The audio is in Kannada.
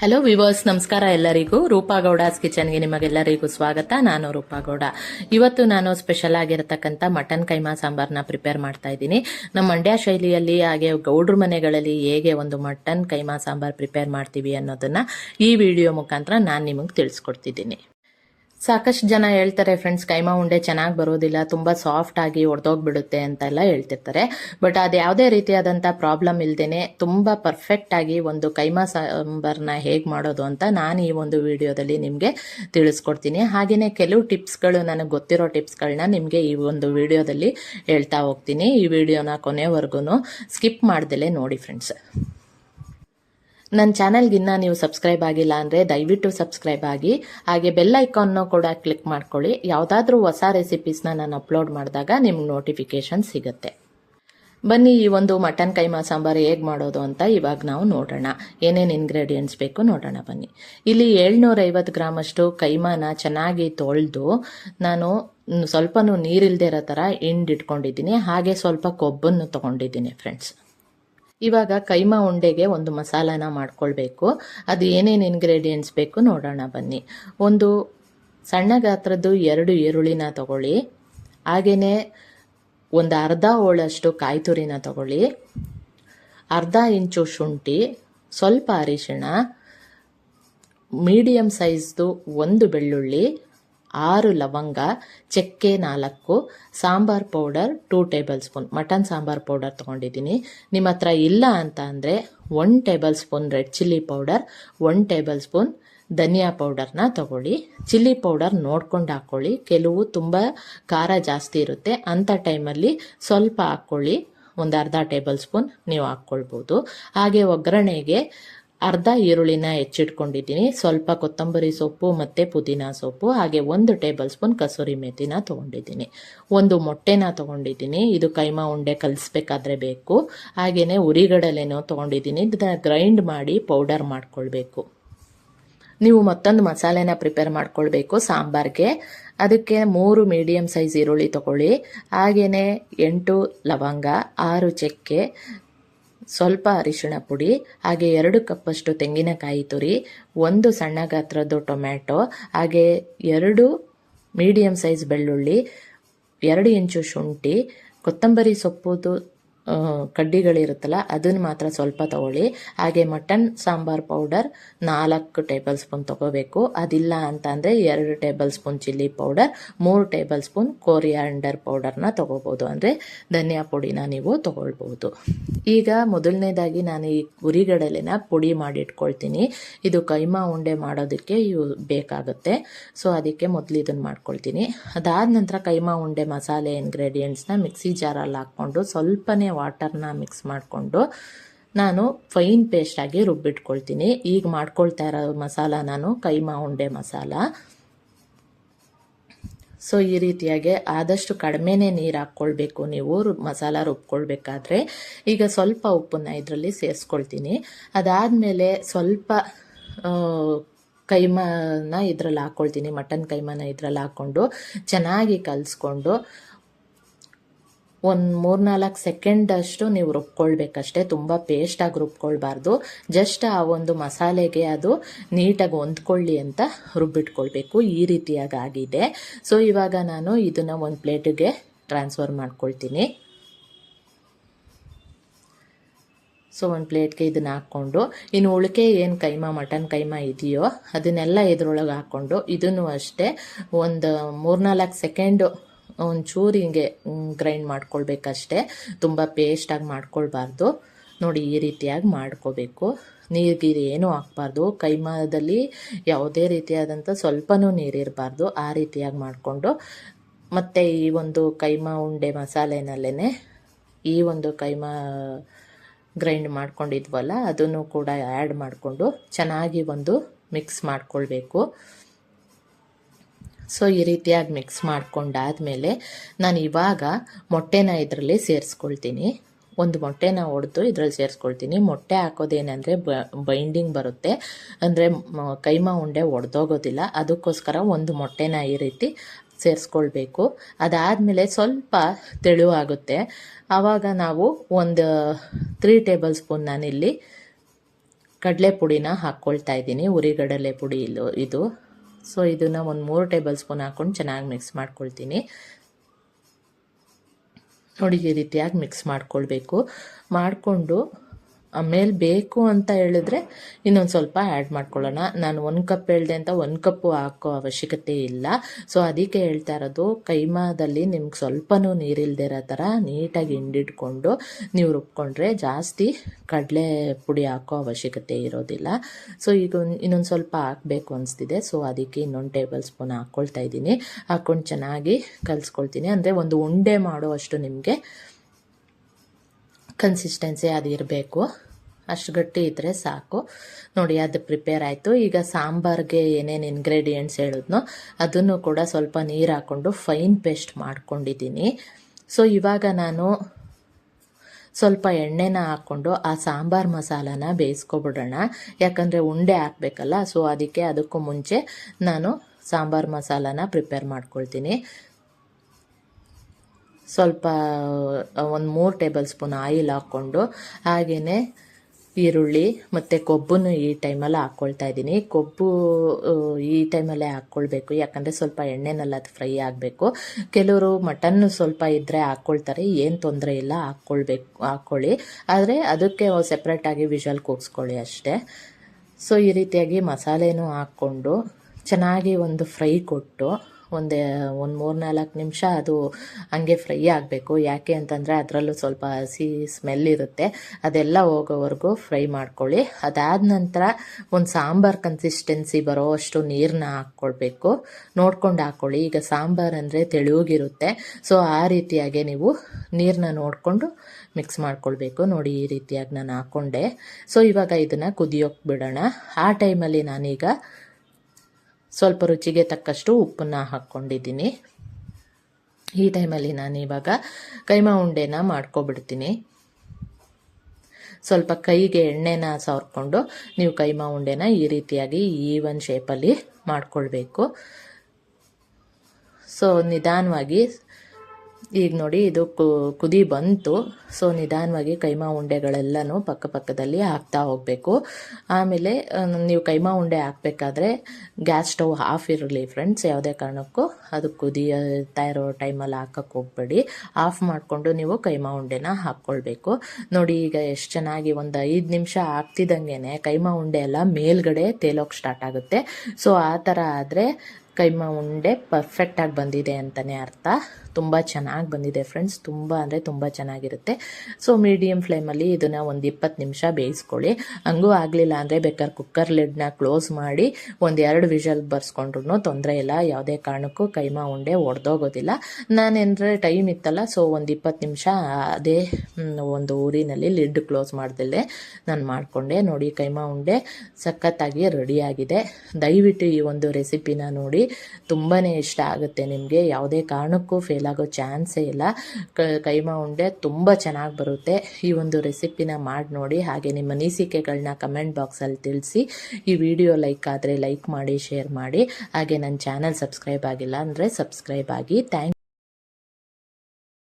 ಹಲೋ ವಿವರ್ಸ್ ನಮಸ್ಕಾರ ಎಲ್ಲರಿಗೂ. ರೂಪಾ ಗೌಡಾಸ್ ಕಿಚನ್ಗೆ ನಿಮಗೆಲ್ಲರಿಗೂ ಸ್ವಾಗತ. ನಾನು ರೂಪಾ ಗೌಡ. ಇವತ್ತು ನಾನು ಸ್ಪೆಷಲ್ ಆಗಿರತಕ್ಕಂಥ ಮಟನ್ ಕೈಮಾ ಸಾಂಬಾರ್ನ ಪ್ರಿಪೇರ್ ಮಾಡ್ತಾ ಇದ್ದೀನಿ. ನಮ್ಮ ಮಂಡ್ಯ ಶೈಲಿಯಲ್ಲಿ, ಹಾಗೆ ಗೌಡ್ರ ಮನೆಗಳಲ್ಲಿ ಹೇಗೆ ಒಂದು ಮಟನ್ ಕೈಮಾ ಸಾಂಬಾರ್ ಪ್ರಿಪೇರ್ ಮಾಡ್ತೀವಿ ಅನ್ನೋದನ್ನ ಈ ವಿಡಿಯೋ ಮುಖಾಂತರ ನಾನು ನಿಮಗೆ ತಿಳಿಸ್ಕೊಡ್ತಿದ್ದೀನಿ. ಸಾಕಷ್ಟು ಜನ ಹೇಳ್ತಾರೆ ಫ್ರೆಂಡ್ಸ್ ಕೈಮಾ ಉಂಡೆ ಚೆನ್ನಾಗಿ ಬರೋದಿಲ್ಲ, ತುಂಬ ಸಾಫ್ಟ್ ಆಗಿ ಒಡೆದೋಗ್ಬಿಡುತ್ತೆ ಅಂತೆಲ್ಲ ಹೇಳ್ತಿರ್ತಾರೆ. ಬಟ್ ಅದು ಯಾವುದೇ ರೀತಿಯಾದಂಥ ಪ್ರಾಬ್ಲಮ್ ಇಲ್ದೇನೆ ತುಂಬ ಪರ್ಫೆಕ್ಟ್ ಆಗಿ ಒಂದು ಕೈಮಾ ಸಾಂಬಾರ್ನ ಹೇಗೆ ಮಾಡೋದು ಅಂತ ನಾನು ಈ ಒಂದು ವಿಡಿಯೋದಲ್ಲಿ ನಿಮಗೆ ತಿಳಿಸ್ಕೊಡ್ತೀನಿ. ಹಾಗೆಯೇ ಕೆಲವು ಟಿಪ್ಸ್ಗಳು, ನನಗೆ ಗೊತ್ತಿರೋ ಟಿಪ್ಸ್ಗಳನ್ನ ನಿಮಗೆ ಈ ಒಂದು ವಿಡಿಯೋದಲ್ಲಿ ಹೇಳ್ತಾ ಹೋಗ್ತೀನಿ. ಈ ವಿಡಿಯೋನ ಕೊನೆವರೆಗೂ ಸ್ಕಿಪ್ ಮಾಡ್ದಲೇ ನೋಡಿ ಫ್ರೆಂಡ್ಸ್ ನನ್ನ ಚಾನಲ್ಗಿನ್ನ ನೀವು ಸಬ್ಸ್ಕ್ರೈಬ್ ಆಗಿಲ್ಲ ಅಂದರೆ ದಯವಿಟ್ಟು ಸಬ್ಸ್ಕ್ರೈಬ್ ಆಗಿ, ಹಾಗೆ ಬೆಲ್ ಐಕಾನ್ನು ಕೂಡ ಕ್ಲಿಕ್ ಮಾಡ್ಕೊಳ್ಳಿ. ಯಾವುದಾದ್ರೂ ಹೊಸ ರೆಸಿಪೀಸ್ನ ನಾನು ಅಪ್ಲೋಡ್ ಮಾಡಿದಾಗ ನಿಮ್ಗೆ ನೋಟಿಫಿಕೇಶನ್ ಸಿಗುತ್ತೆ. ಬನ್ನಿ, ಈ ಒಂದು ಮಟನ್ ಕೈಮಾ ಸಾಂಬಾರು ಹೇಗೆ ಮಾಡೋದು ಅಂತ ಇವಾಗ ನಾವು ನೋಡೋಣ. ಏನೇನು ಇಂಗ್ರೀಡಿಯೆಂಟ್ಸ್ ಬೇಕು ನೋಡೋಣ ಬನ್ನಿ. ಇಲ್ಲಿ ಏಳ್ನೂರೈವತ್ತು ಗ್ರಾಮಷ್ಟು ಕೈಮಾನ ಚೆನ್ನಾಗಿ ತೊಳೆದು, ನಾನು ಸ್ವಲ್ಪನೂ ನೀರಿಲ್ದೇ ಇರೋ ಥರ ಹಿಂಡಿಟ್ಕೊಂಡಿದ್ದೀನಿ. ಹಾಗೆ ಸ್ವಲ್ಪ ಕೊಬ್ಬನ್ನು ತೊಗೊಂಡಿದ್ದೀನಿ ಫ್ರೆಂಡ್ಸ್ ಇವಾಗ ಕೈಮಾ ಉಂಡೆಗೆ ಒಂದು ಮಸಾಲಾನ ಮಾಡ್ಕೊಳ್ಬೇಕು. ಅದು ಏನೇನು ಇಂಗ್ರೀಡಿಯೆಂಟ್ಸ್ ಬೇಕು ನೋಡೋಣ ಬನ್ನಿ. ಒಂದು ಸಣ್ಣ ಗಾತ್ರದ್ದು ಎರಡು ಈರುಳ್ಳಿನ ತಗೊಳ್ಳಿ. ಹಾಗೆಯೇ ಒಂದು ಅರ್ಧ ಹೋಳಷ್ಟು ಕಾಯಿ ತುರಿನ ತಗೊಳ್ಳಿ. ಅರ್ಧ ಇಂಚು ಶುಂಠಿ, ಸ್ವಲ್ಪ ಅರಿಶಿಣ ಮೀಡಿಯಮ್ ಸೈಜ್ದು ಒಂದು ಬೆಳ್ಳುಳ್ಳಿ ಆರು ಲವಂಗ, ಚಕ್ಕೆ ನಾಲ್ಕು, sambar powder two tablespoon. Mutton sambar powder ತೊಗೊಂಡಿದ್ದೀನಿ. ನಿಮ್ಮ ಹತ್ರ ಇಲ್ಲ ಅಂತ ಅಂದರೆ one tablespoon red chilli powder, one tablespoon ಧನಿಯಾ ಪೌಡರ್ನ ತಗೊಳ್ಳಿ. ಚಿಲ್ಲಿ ಪೌಡರ್ ನೋಡ್ಕೊಂಡು ಹಾಕ್ಕೊಳ್ಳಿ ಕೆಲವು ತುಂಬ ಖಾರ ಜಾಸ್ತಿ ಇರುತ್ತೆ. ಅಂಥ ಟೈಮಲ್ಲಿ ಸ್ವಲ್ಪ ಹಾಕ್ಕೊಳ್ಳಿ ಒಂದು ಅರ್ಧ ಟೇಬಲ್ ಸ್ಪೂನ್ ನೀವು ಹಾಕ್ಕೊಳ್ಬೋದು. ಹಾಗೆ ಒಗ್ಗರಣೆಗೆ ಅರ್ಧ ಈರುಳ್ಳಿನ ಹೆಚ್ಚಿಟ್ಕೊಂಡಿದ್ದೀನಿ. ಸ್ವಲ್ಪ ಕೊತ್ತಂಬರಿ ಸೊಪ್ಪು ಮತ್ತು ಪುದೀನ ಸೊಪ್ಪು, ಹಾಗೆ ಒಂದು ಟೇಬಲ್ ಸ್ಪೂನ್ ಕಸೂರಿ ಮೆಥಿನ ತೊಗೊಂಡಿದ್ದೀನಿ. ಒಂದು ಮೊಟ್ಟೆನ ತೊಗೊಂಡಿದ್ದೀನಿ. ಇದು ಕೈಮಾ ಉಂಡೆ ಕಲಿಸ್ಬೇಕಾದ್ರೆ ಬೇಕು. ಹಾಗೆಯೇ ಉರಿಗಡಲೆನೋ ತೊಗೊಂಡಿದ್ದೀನಿ. ಇದನ್ನ ಗ್ರೈಂಡ್ ಮಾಡಿ ಪೌಡರ್ ಮಾಡ್ಕೊಳ್ಬೇಕು. ನೀವು ಮತ್ತೊಂದು ಮಸಾಲೆನ ಪ್ರಿಪೇರ್ ಮಾಡ್ಕೊಳ್ಬೇಕು ಸಾಂಬಾರ್ಗೆ. ಅದಕ್ಕೆ ಮೂರು ಮೀಡಿಯಮ್ ಸೈಜ್ ಈರುಳ್ಳಿ ತಗೊಳ್ಳಿ. ಹಾಗೆಯೇ ಎಂಟು ಲವಂಗ, ಆರು ಚಕ್ಕೆ ಸ್ವಲ್ಪ ಅರಿಶಿಣ ಪುಡಿ, ಹಾಗೆ ಎರಡು ಕಪ್ಪಷ್ಟು ತೆಂಗಿನಕಾಯಿ ತುರಿ, ಒಂದು ಸಣ್ಣ ಗಾತ್ರದ್ದು ಟೊಮ್ಯಾಟೊ, ಹಾಗೆ ಎರಡು ಮೀಡಿಯಮ್ ಸೈಜ್ ಬೆಳ್ಳುಳ್ಳಿ, ಎರಡು ಇಂಚು ಶುಂಠಿ, ಕೊತ್ತಂಬರಿ ಸೊಪ್ಪುದು ಕಡ್ಡಿಗಳಿರುತ್ತಲ್ಲ, ಅದನ್ನು ಮಾತ್ರ ಸ್ವಲ್ಪ ತಗೊಳ್ಳಿ. ಹಾಗೆ ಮಟನ್ ಸಾಂಬಾರ್ ಪೌಡರ್ ನಾಲ್ಕು ಟೇಬಲ್ ಸ್ಪೂನ್ ತಗೋಬೇಕು. ಅದಿಲ್ಲ ಅಂತ ಅಂದರೆ ಎರಡು ಟೇಬಲ್ ಸ್ಪೂನ್ ಚಿಲ್ಲಿ ಪೌಡರ್, ಮೂರು ಟೇಬಲ್ ಸ್ಪೂನ್ ಕೋರಿಯಾಂಡರ್ ಪೌಡರ್ನ ತಗೋಬೋದು. ಅಂದರೆ ಧನಿಯಾ ಪುಡಿನ ನೀವು ತೊಗೊಳ್ಬೋದು ಈಗ ಮೊದಲನೇದಾಗಿ ನಾನು ಈ ಉರಿಗಡಲೆನ ಪುಡಿ ಮಾಡಿ ಇಟ್ಕೊಳ್ತೀನಿ ಇದು ಕೈಮಾ ಉಂಡೆ ಮಾಡೋದಕ್ಕೆ ಇವು ಬೇಕಾಗುತ್ತೆ. ಸೊ ಅದಕ್ಕೆ ಮೊದಲು ಇದನ್ನು ಮಾಡ್ಕೊಳ್ತೀನಿ. ಅದಾದ ನಂತರ ಕೈಮಾ ಉಂಡೆ ಮಸಾಲೆ ಇಂಗ್ರೀಡಿಯೆಂಟ್ಸ್ನ ಮಿಕ್ಸಿ ಜಾರಲ್ಲಿ ಹಾಕ್ಕೊಂಡು ಸ್ವಲ್ಪನೇ ವಾಟರ್ನ ಮಿಕ್ಸ್ ಮಾಡಿಕೊಂಡು ನಾನು ಫೈನ್ ಪೇಸ್ಟಾಗಿ ರುಬ್ಬಿಟ್ಕೊಳ್ತೀನಿ. ಈಗ ಮಾಡ್ಕೊಳ್ತಾ ಇರೋ ಮಸಾಲ ನಾನು ಕೈಮಾ ಉಂಡೆ ಮಸಾಲ. ಸೊ ಈ ರೀತಿಯಾಗಿ ಆದಷ್ಟು ಕಡಿಮೆನೇ ನೀರು ಹಾಕ್ಕೊಳ್ಬೇಕು ನೀವು ಮಸಾಲ ರುಬ್ಕೊಳ್ಬೇಕಾದ್ರೆ. ಈಗ ಸ್ವಲ್ಪ ಉಪ್ಪನ್ನ ಇದರಲ್ಲಿ ಸೇರಿಸ್ಕೊಳ್ತೀನಿ. ಅದಾದಮೇಲೆ ಸ್ವಲ್ಪ ಕೈಮಾನ ಇದರಲ್ಲಿ ಹಾಕ್ಕೊಳ್ತೀನಿ, ಮಟನ್ ಕೈಮಾನ ಇದರಲ್ಲಿ ಹಾಕ್ಕೊಂಡು ಚೆನ್ನಾಗಿ ಕಲಿಸ್ಕೊಂಡು ಒಂದು ಮೂರ್ನಾಲ್ಕು ಸೆಕೆಂಡ್ ಅಷ್ಟು ನೀವು ರುಬ್ಕೊಳ್ಬೇಕಷ್ಟೇ. ತುಂಬ ಪೇಸ್ಟಾಗಿ ರುಬ್ಕೊಳ್ಬಾರ್ದು. ಜಸ್ಟ್ ಆ ಒಂದು ಮಸಾಲೆಗೆ ಅದು ನೀಟಾಗಿ ಹೊಂದ್ಕೊಳ್ಳಿ ಅಂತ ರುಬ್ಬಿಟ್ಕೊಳ್ಬೇಕು. ಈ ರೀತಿಯಾಗಿ ಆಗಿದೆ ಸೊ ಇವಾಗ ನಾನು ಇದನ್ನು ಒಂದು ಪ್ಲೇಟಿಗೆ ಟ್ರಾನ್ಸ್ಫರ್ ಮಾಡ್ಕೊಳ್ತೀನಿ. ಸೊ ಒಂದು ಪ್ಲೇಟ್ಗೆ ಇದನ್ನ ಹಾಕ್ಕೊಂಡು, ಇನ್ನು ಉಳಿಕೆ ಏನು ಕೈಮಾ, ಮಟನ್ ಕೈಮಾ ಇದೆಯೋ ಅದನ್ನೆಲ್ಲ ಇದ್ರೊಳಗೆ ಹಾಕ್ಕೊಂಡು, ಇದನ್ನು ಅಷ್ಟೇ ಒಂದು ಮೂರ್ನಾಲ್ಕು ಸೆಕೆಂಡು ಒಂಚೂರು ಹಿಂಗೆ ಗ್ರೈಂಡ್ ಮಾಡ್ಕೊಳ್ಬೇಕಷ್ಟೇ. ತುಂಬ ಪೇಸ್ಟಾಗಿ ಮಾಡ್ಕೊಳ್ಬಾರ್ದು. ನೋಡಿ, ಈ ರೀತಿಯಾಗಿ ಮಾಡ್ಕೋಬೇಕು. ನೀರು ಗೀರು ಏನೂ ಹಾಕ್ಬಾರ್ದು. ಕೈಮಾದಲ್ಲಿ ಯಾವುದೇ ರೀತಿಯಾದಂಥ ಸ್ವಲ್ಪನೂ ನೀರಿರಬಾರ್ದು ಆ ರೀತಿಯಾಗಿ ಮಾಡಿಕೊಂಡು. ಮತ್ತು ಈ ಒಂದು ಕೈಮಾ ಉಂಡೆ ಮಸಾಲೆನಲ್ಲೇ ಈ ಒಂದು ಕೈಮಾ ಗ್ರೈಂಡ್ ಮಾಡ್ಕೊಂಡಿದ್ವಲ್ಲ, ಅದನ್ನು ಕೂಡ ಆ್ಯಡ್ ಮಾಡಿಕೊಂಡು ಚೆನ್ನಾಗಿ ಒಂದು ಮಿಕ್ಸ್ ಮಾಡ್ಕೊಳ್ಬೇಕು. ಸೊ ಈ ರೀತಿಯಾಗಿ ಮಿಕ್ಸ್ ಮಾಡ್ಕೊಂಡಾದಮೇಲೆ ನಾನು ಇವಾಗ ಮೊಟ್ಟೆನ ಇದರಲ್ಲಿ ಸೇರಿಸ್ಕೊಳ್ತೀನಿ. ಒಂದು ಮೊಟ್ಟೆನ ಒಡೆದು ಇದರಲ್ಲಿ ಸೇರಿಸ್ಕೊಳ್ತೀನಿ. ಮೊಟ್ಟೆ ಹಾಕೋದೇನೆಂದರೆ ಬೈಂಡಿಂಗ್ ಬರುತ್ತೆ. ಅಂದರೆ ಕೈಮಾ ಉಂಡೆ ಒಡೆದೋಗೋದಿಲ್ಲ. ಅದಕ್ಕೋಸ್ಕರ ಒಂದು ಮೊಟ್ಟೆನ ಈ ರೀತಿ ಸೇರಿಸ್ಕೊಳ್ಬೇಕು. ಅದಾದಮೇಲೆ ಸ್ವಲ್ಪ ತೆಳುವಾಗುತ್ತೆ ಆವಾಗ ನಾವು ಒಂದು ತ್ರೀ ಟೇಬಲ್ ಸ್ಪೂನ್ ನಾನಿಲ್ಲಿ ಕಡಲೆ ಪುಡಿನ ಹಾಕ್ಕೊಳ್ತಾ ಇದ್ದೀನಿ. ಉರಿಗಡಲೆ ಪುಡಿ ಇದು ಇದು. ಸೊ ಇದನ್ನು ಒಂದು ಮೂರು ಟೇಬಲ್ ಸ್ಪೂನ್ ಹಾಕ್ಕೊಂಡು ಚೆನ್ನಾಗಿ ಮಿಕ್ಸ್ ಮಾಡ್ಕೊಳ್ತೀನಿ. ನೋಡಿ ಈ ರೀತಿಯಾಗಿ ಮಿಕ್ಸ್ ಮಾಡ್ಕೊಳ್ಬೇಕು. ಮಾಡಿಕೊಂಡು ಆಮೇಲೆ ಬೇಕು ಅಂತ ಹೇಳಿದ್ರೆ ಇನ್ನೊಂದು ಸ್ವಲ್ಪ ಆ್ಯಡ್ ಮಾಡ್ಕೊಳ್ಳೋಣ. ನಾನು ಒಂದು ಕಪ್ ಹೇಳಿದೆ ಅಂತ ಒಂದು ಕಪ್ಪು ಹಾಕೋ ಅವಶ್ಯಕತೆ ಇಲ್ಲ. ಸೊ ಅದಕ್ಕೆ ಹೇಳ್ತಾ ಇರೋದು, ಕೈಮಾದಲ್ಲಿ ನಿಮ್ಗೆ ಸ್ವಲ್ಪನೂ ನೀರಿಲ್ದೆ ಇರೋ ಥರ ನೀಟಾಗಿ ಹಿಂಡಿಟ್ಕೊಂಡು ನೀವು ರುಬ್ಕೊಂಡ್ರೆ ಜಾಸ್ತಿ ಕಡಲೆ ಪುಡಿ ಹಾಕೋ ಅವಶ್ಯಕತೆ ಇರೋದಿಲ್ಲ. ಸೊ ಈಗ ಇನ್ನೊಂದು ಸ್ವಲ್ಪ ಹಾಕಬೇಕು ಅನಿಸ್ತಿದೆ. ಸೊ ಅದಕ್ಕೆ ಇನ್ನೊಂದು ಟೇಬಲ್ ಸ್ಪೂನ್ ಹಾಕ್ಕೊಳ್ತಾ ಇದ್ದೀನಿ. ಹಾಕ್ಕೊಂಡು ಚೆನ್ನಾಗಿ ಕಲಿಸ್ಕೊಳ್ತೀನಿ. ಅಂದರೆ ಒಂದು ಉಂಡೆ ಮಾಡೋ ಅಷ್ಟು ನಿಮಗೆ ಕನ್ಸಿಸ್ಟೆನ್ಸಿ ಅದು ಇರಬೇಕು ಅಷ್ಟು ಗಟ್ಟಿ ಇದ್ದರೆ ಸಾಕು. ನೋಡಿ, ಅದು ಪ್ರಿಪೇರ್ ಆಯಿತು. ಈಗ ಸಾಂಬಾರ್ಗೆ ಏನೇನು ಇಂಗ್ರೀಡಿಯೆಂಟ್ಸ್ ಹೇಳಿದ್ನೋ ಅದನ್ನು ಕೂಡ ಸ್ವಲ್ಪ ನೀರು ಹಾಕ್ಕೊಂಡು ಫೈನ್ ಪೇಸ್ಟ್ ಮಾಡ್ಕೊಂಡಿದ್ದೀನಿ ಸೊ ಇವಾಗ ನಾನು ಸ್ವಲ್ಪ ಎಣ್ಣೆನ ಹಾಕ್ಕೊಂಡು ಆ ಸಾಂಬಾರ್ ಮಸಾಲಾನ ಬೇಯಿಸ್ಕೊಬಿಡೋಣ. ಯಾಕಂದರೆ ಉಂಡೆ ಹಾಕ್ಬೇಕಲ್ಲ ಸೊ ಅದಕ್ಕೆ ಅದಕ್ಕೂ ಮುಂಚೆ ನಾನು ಸಾಂಬಾರ್ ಮಸಾಲಾನ ಪ್ರಿಪೇರ್ ಮಾಡ್ಕೊಳ್ತೀನಿ. ಸ್ವಲ್ಪ, ಒಂದು ಮೂರು ಟೇಬಲ್ ಸ್ಪೂನ್ ಆಯಿಲ್ ಹಾಕ್ಕೊಂಡು ಹಾಗೆಯೇ ಈರುಳ್ಳಿ ಮತ್ತು ಕೊಬ್ಬನ್ನು ಈ ಟೈಮಲ್ಲಿ ಹಾಕ್ಕೊಳ್ತಾ ಇದ್ದೀನಿ. ಕೊಬ್ಬು ಈ ಟೈಮಲ್ಲೇ ಹಾಕ್ಕೊಳ್ಬೇಕು ಯಾಕಂದರೆ ಸ್ವಲ್ಪ ಎಣ್ಣೆನಲ್ಲಿ ಅದು ಫ್ರೈ ಆಗಬೇಕು. ಕೆಲವರು ಮಟನ್ನು ಸ್ವಲ್ಪ ಇದ್ದರೆ ಹಾಕ್ಕೊಳ್ತಾರೆ ಏನು ತೊಂದರೆ ಇಲ್ಲ ಹಾಕ್ಕೊಳ್ಬೇಕು ಹಾಕ್ಕೊಳ್ಳಿ ಆದರೆ ಅದಕ್ಕೆ ಸೆಪ್ರೇಟಾಗಿ ವಿಷಲ್ ಕೂಗಿಸ್ಕೊಳ್ಳಿ ಅಷ್ಟೇ. ಸೊ ಈ ರೀತಿಯಾಗಿ ಮಸಾಲೆನೂ ಹಾಕ್ಕೊಂಡು ಚೆನ್ನಾಗಿ ಒಂದು ಫ್ರೈ ಕೊಟ್ಟು ಒಂದು ಒಂದು ಮೂರು ನಾಲ್ಕು ನಿಮಿಷ ಅದು ಹಂಗೆ ಫ್ರೈ ಆಗಬೇಕು. ಯಾಕೆ ಅಂತಂದರೆ ಅದರಲ್ಲೂ ಸ್ವಲ್ಪ ಹಸಿ ಸ್ಮೆಲ್ ಇರುತ್ತೆ. ಅದೆಲ್ಲ ಹೋಗೋವರೆಗೂ ಫ್ರೈ ಮಾಡ್ಕೊಳ್ಳಿ. ಅದಾದ ನಂತರ ಒಂದು ಸಾಂಬಾರ್ ಕನ್ಸಿಸ್ಟೆನ್ಸಿ ಬರೋ ಅಷ್ಟು ನೀರನ್ನ ಹಾಕ್ಕೊಳ್ಬೇಕು. ನೋಡ್ಕೊಂಡು ಹಾಕ್ಕೊಳ್ಳಿ. ಈಗ ಸಾಂಬಾರ್ ಅಂದರೆ ತೆಳುಗಿರುತ್ತೆ. ಸೊ ಆ ರೀತಿಯಾಗಿ ನೀವು ನೀರನ್ನ ನೋಡಿಕೊಂಡು ಮಿಕ್ಸ್ ಮಾಡ್ಕೊಳ್ಬೇಕು. ನೋಡಿ, ಈ ರೀತಿಯಾಗಿ ನಾನು ಹಾಕ್ಕೊಂಡೆ ಸೊ ಇವಾಗ ಇದನ್ನು ಕುದಿಯೋಕೆ ಬಿಡೋಣ. ಆ ಟೈಮಲ್ಲಿ ನಾನೀಗ ಸ್ವಲ್ಪ ರುಚಿಗೆ ತಕ್ಕಷ್ಟು ಉಪ್ಪನ್ನ ಹಾಕ್ಕೊಂಡಿದ್ದೀನಿ. ಈ ಟೈಮಲ್ಲಿ ನಾನು ಇವಾಗ ಕೈಮಾ ಉಂಡೆನ ಮಾಡ್ಕೊಬಿಡ್ತೀನಿ. ಸ್ವಲ್ಪ ಕೈಗೆ ಎಣ್ಣೆನ ಸವರ್ಕೊಂಡು ನೀವು ಕೈಮಾ ಉಂಡೆನ ಈ ರೀತಿಯಾಗಿ ಈ ಒಂದು ಶೇಪಲ್ಲಿ ಮಾಡ್ಕೊಳ್ಬೇಕು. ಸೊ ನಿಧಾನವಾಗಿ ಈಗ ನೋಡಿ, ಇದು ಕುದಿ ಬಂತು. ಸೊ ನಿಧಾನವಾಗಿ ಕೈಮಾ ಉಂಡೆಗಳೆಲ್ಲನೂ ಪಕ್ಕ ಪಕ್ಕದಲ್ಲಿ ಹಾಕ್ತಾ ಹೋಗಬೇಕು. ಆಮೇಲೆ ನೀವು ಕೈಮಾ ಉಂಡೆ ಹಾಕಬೇಕಾದ್ರೆ ಗ್ಯಾಸ್ ಸ್ಟೌವ್ ಆಫ್ ಇರಲಿ ಫ್ರೆಂಡ್ಸ್, ಯಾವುದೇ ಕಾರಣಕ್ಕೂ. ಅದು ಕುದಿಯುತ್ತಾ ಇರೋ ಟೈಮಲ್ಲಿ ಹಾಕಕ್ಕೆ ಹೋಗಬೇಡಿ. ಆಫ್ ಮಾಡಿಕೊಂಡು ನೀವು ಕೈಮಾ ಉಂಡೆನ ಹಾಕ್ಕೊಳ್ಬೇಕು. ನೋಡಿ, ಈಗ ಎಷ್ಟು ಚೆನ್ನಾಗಿ ಒಂದು ಐದು ನಿಮಿಷ ಆಗ್ತಿದ್ದಂಗೆ ಕೈಮಾ ಉಂಡೆ ಎಲ್ಲ ಮೇಲ್ಗಡೆ ತೇಲೋಕೆ ಸ್ಟಾರ್ಟ್ ಆಗುತ್ತೆ. ಸೊ ಆ ಥರ ಆದರೆ ಕೈಮಾ ಉಂಡೆ ಪರ್ಫೆಕ್ಟಾಗಿ ಬಂದಿದೆ ಅಂತಲೇ ಅರ್ಥ. ತುಂಬ ಚೆನ್ನಾಗಿ ಬಂದಿದೆ ಫ್ರೆಂಡ್ಸ್ ತುಂಬ ಅಂದರೆ ತುಂಬ ಚೆನ್ನಾಗಿರುತ್ತೆ. ಸೊ ಮೀಡಿಯಮ್ ಫ್ಲೇಮಲ್ಲಿ ಇದನ್ನು ಒಂದು ಇಪ್ಪತ್ತು ನಿಮಿಷ ಬೇಯಿಸ್ಕೊಳ್ಳಿ. ಹಂಗೂ ಆಗಲಿಲ್ಲ ಅಂದರೆ ಬೇಕಾದ್ರೆ ಕುಕ್ಕರ್ ಲಿಡ್ನ ಕ್ಲೋಸ್ ಮಾಡಿ ಒಂದು ಎರಡು ವಿಷಲ್ ಬರ್ಸ್ಕೊಂಡ್ರು ತೊಂದರೆ ಇಲ್ಲ. ಯಾವುದೇ ಕಾರಣಕ್ಕೂ ಕೈಮಾ ಉಂಡೆ ಒಡೆದೋಗೋದಿಲ್ಲ. ನಾನೇನಂದರೆ ಟೈಮ್ ಇತ್ತಲ್ಲ ಸೊ ಒಂದು ಇಪ್ಪತ್ತು ನಿಮಿಷ ಅದೇ ಒಂದು ಊರಿನಲ್ಲಿ ಲಿಡ್ ಕ್ಲೋಸ್ ಮಾಡ್ದಲ್ಲೇ ನಾನು ಮಾಡಿಕೊಂಡೆ. ನೋಡಿ, ಕೈಮಾ ಉಂಡೆ ಸಖತ್ತಾಗಿ ರೆಡಿಯಾಗಿದೆ ದಯವಿಟ್ಟು ಈ ಒಂದು ರೆಸಿಪಿನ ನೋಡಿ. ತುಂಬಾ ಇಷ್ಟ ಆಗುತ್ತೆ ನಿಮಗೆ. ಯಾವುದೇ ಕಾರಣಕ್ಕೂ ಫೇಲ್ ಆಗೋ ಚಾನ್ಸೇ ಇಲ್ಲ. ಕೈಮಾ ಉಂಡೆ ತುಂಬ ಚೆನ್ನಾಗಿ ಬರುತ್ತೆ. ಈ ಒಂದು ರೆಸಿಪಿನ ಮಾಡಿ ನೋಡಿ, ಹಾಗೆ ನಿಮ್ಮ ಅನಿಸಿಕೆಗಳನ್ನ ಕಮೆಂಟ್ ಬಾಕ್ಸಲ್ಲಿ ತಿಳಿಸಿ, ಈ ವಿಡಿಯೋ ಲೈಕ್ ಆದರೆ ಲೈಕ್ ಮಾಡಿ ಶೇರ್ ಮಾಡಿ. ಹಾಗೆ ನನ್ನ ಚಾನಲ್ ಸಬ್ಸ್ಕ್ರೈಬ್ ಆಗಿಲ್ಲ ಅಂದರೆ ಸಬ್ಸ್ಕ್ರೈಬ್ ಆಗಿ. ಥ್ಯಾಂಕ್